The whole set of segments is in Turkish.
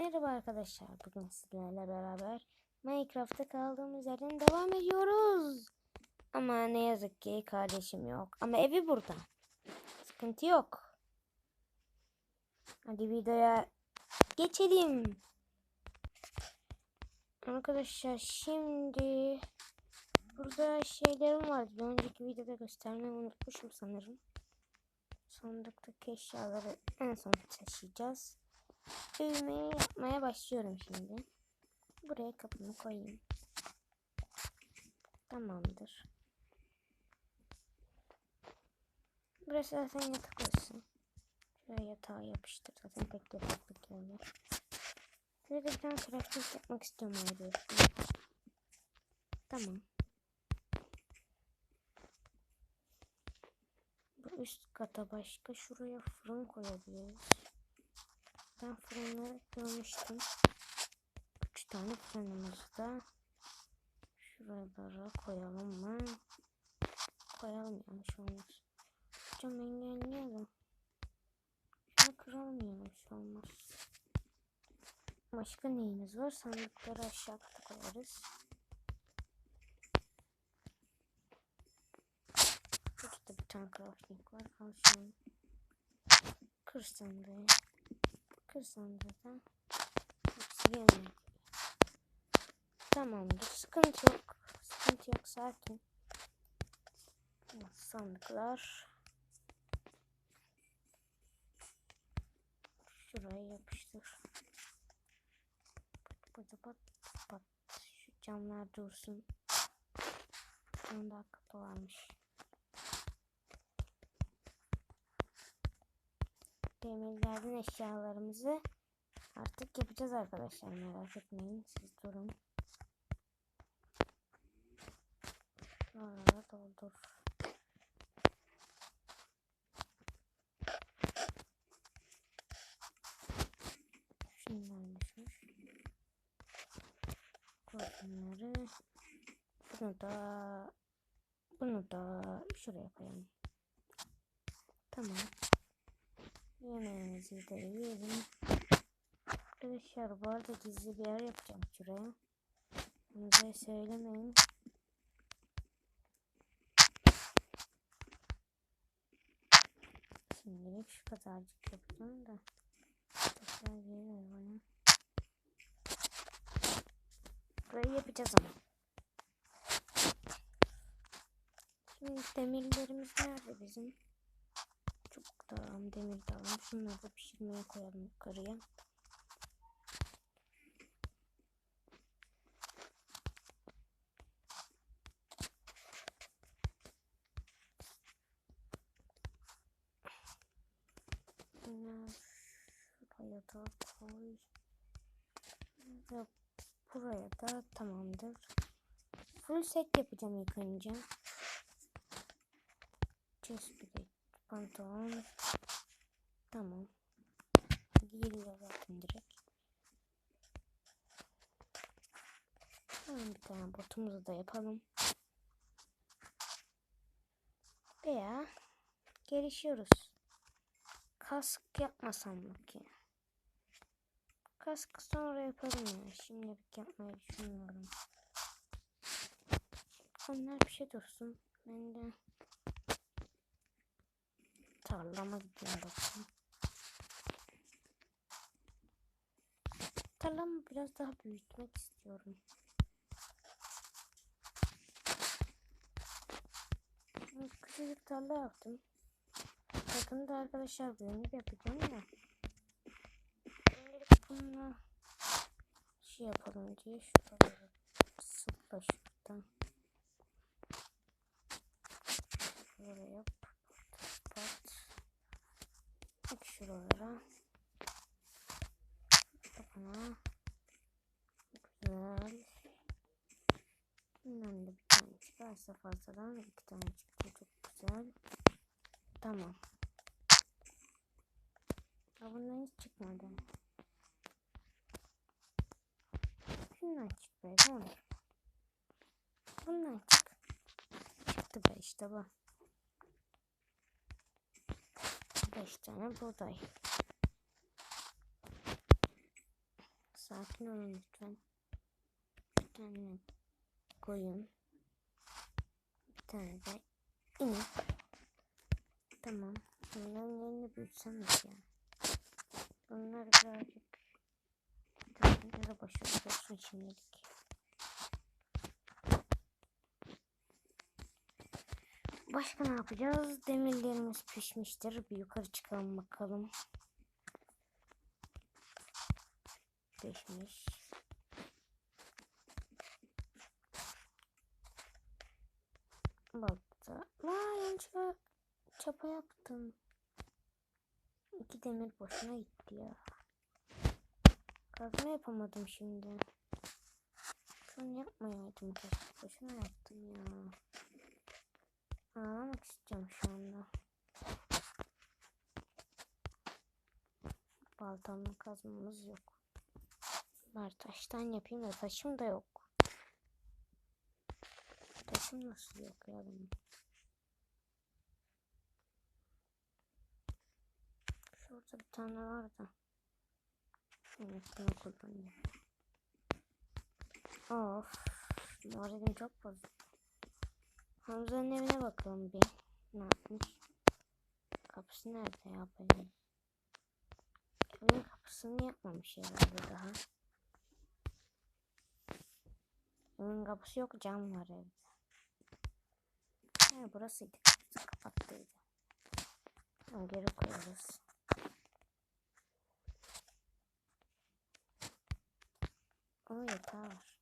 Merhaba arkadaşlar. Bugün sizlerle beraber Minecraft'ta kaldığımız yerden devam ediyoruz. Ama ne yazık ki kardeşim yok. Ama evi burada. Sıkıntı yok. Hadi videoya geçelim. Arkadaşlar şimdi burada şeylerim vardı. Bir önceki videoda göstermeyi unutmuşum sanırım. Sandıktaki eşyaları en son taşıyacağız. Düğmeyi yapmaya başlıyorum şimdi. Buraya kapımı koyayım. Tamamdır. Burası zaten yatak olsun. Şuraya yatağı yapıştır. Zaten pek yataklık yerler. Şurada bir tane crafting yapmak istiyorum ayrı. Tamam. Bu üst kata başka şuraya fırın koyabiliriz. Ben fırınları görmüştüm. Üç tane fırınımız da şuralara koyalım mı? Koyalım yanlış olmaz. Cam engelliyor da. Şunu kıralım yanlış olmaz. Başka neyiniz var? Sandıkları aşağı koyarız. Burada bir tane crafting var. Al şunu. Kır sandığı. Kır sandığı da. Hepsi gelmedi. Tamamdır. Sıkıntı yok. Sıkıntı yok. Sakin. Sandıklar. Şuraya yapıştır. Pat pat pat pat. Şu camlar dursun. Daha kapı varmış. Demirlerden eşyalarımızı artık yapacağız arkadaşlar. Merak etmeyin. Siz durun. Şuralara doldur. Koy bunları. Bunu da bunu da şuraya koyalım. Tamam. Yemeğimizi de yiyelim. Arkadaşlar bu arada gizli bir yer yapacağım şuraya. Da söylemeyin. Şimdilik şu kadarcık yapacağım da. Tekrar gelir bana. Burayı yapacağız ama. Şimdi demirlerimiz nerede bizim? Alalım, demir de alalım. Şunları da pişirmeye koyalım yukarıya. Şuraya da koy. Ve buraya da tamamdır. Full set yapacağım ilk önce. Chest plate, pantolon. Tamam. Giyiliyor zaten direkt. Hemen bir tane botumuzu da yapalım. Veya gelişiyoruz. Kask yapmasam mı ki? Kask sonra yaparım ya. Şimdilik yapmayı düşünmüyorum. Onlar bir şey dursun. Ben de tarlama gidiyorum bakayım. Tarlamı biraz daha büyütmek istiyorum. Küçücük tarla yaptım. Yakında arkadaşlar büyümü yapacağım da. Şimdilik bununla şey yapalım diye şuraları sıkla şuradan. Şöyle yap. Pat. Bak şuralara. Bana. Güzel. Bundan da bir tane çıkarsa fazladan iki tane çıktı. Çok güzel. Tamam. Ya bundan hiç çıkmadı. Şundan çık be olur. Bundan çık. Çıktı be işte bu. Beş tane buğday. Sakin olun lütfen. Bir tane koyun. Bir tane de inek. Tamam. Bunların yerini büyütsem ya? Bunlar birazcık Bunları boşuna dursun şimdilik. Başka ne yapacağız? Demirlerimiz pişmiştir. Bir yukarı çıkalım bakalım. Pişmiş. Baktı. Vay yanlışlıkla çapa yaptım. İki demir boşuna gitti ya. Kazma yapamadım şimdi. Şunu yapmayaydım. Boşuna yaptım ya. Ağlamak istiyorum şu anda. Baltamla kazmamız yok. Var taştan yapayım da taşım da yok. Taşım nasıl yok ya benim? Şurada bir tane var da. Evet bunu kullanayım. Of. Moralim çok bozuk. Hamza'nın evine bakalım bir. Ne yapmış? Kapısı nerede ya benim? Evin kapısını yapmamış herhalde daha. Evin kapısı yok cam var evde. Ha, burasıydı kapattıydı. Tamam, geri koyarız. O yatağı var.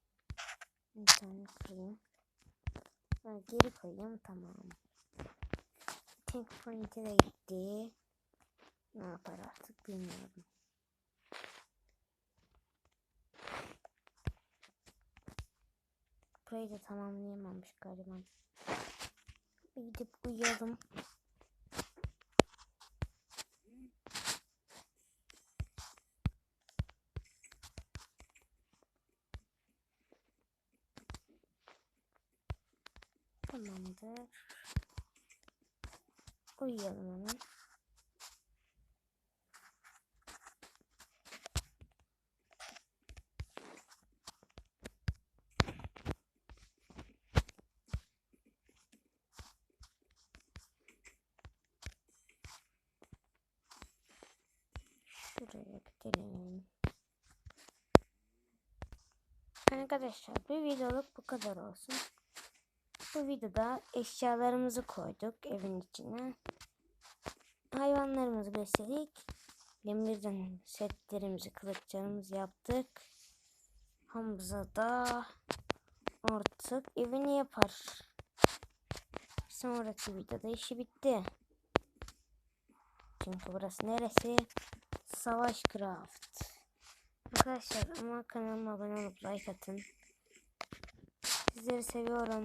Bir tane kırayım. Ha, geri koyayım tamam. Tank point'e de gitti. Ne yapar artık bilmiyorum. Burayı da tamamlayamamış galiba. Bir gidip uyuyalım. Tamamdır. Uyuyalım hemen. Şuraya gidelim. Arkadaşlar bir videoluk bu kadar olsun. Bu videoda eşyalarımızı koyduk evin içine. Hayvanlarımızı besledik. Demirden setlerimizi, kılıçlarımızı yaptık. Hamza da artık evini yapar. Sonraki videoda işi bitti. Çünkü burası neresi? Savaş Craft. Arkadaşlar ama kanalıma abone olup like atın. Sizleri seviyorum.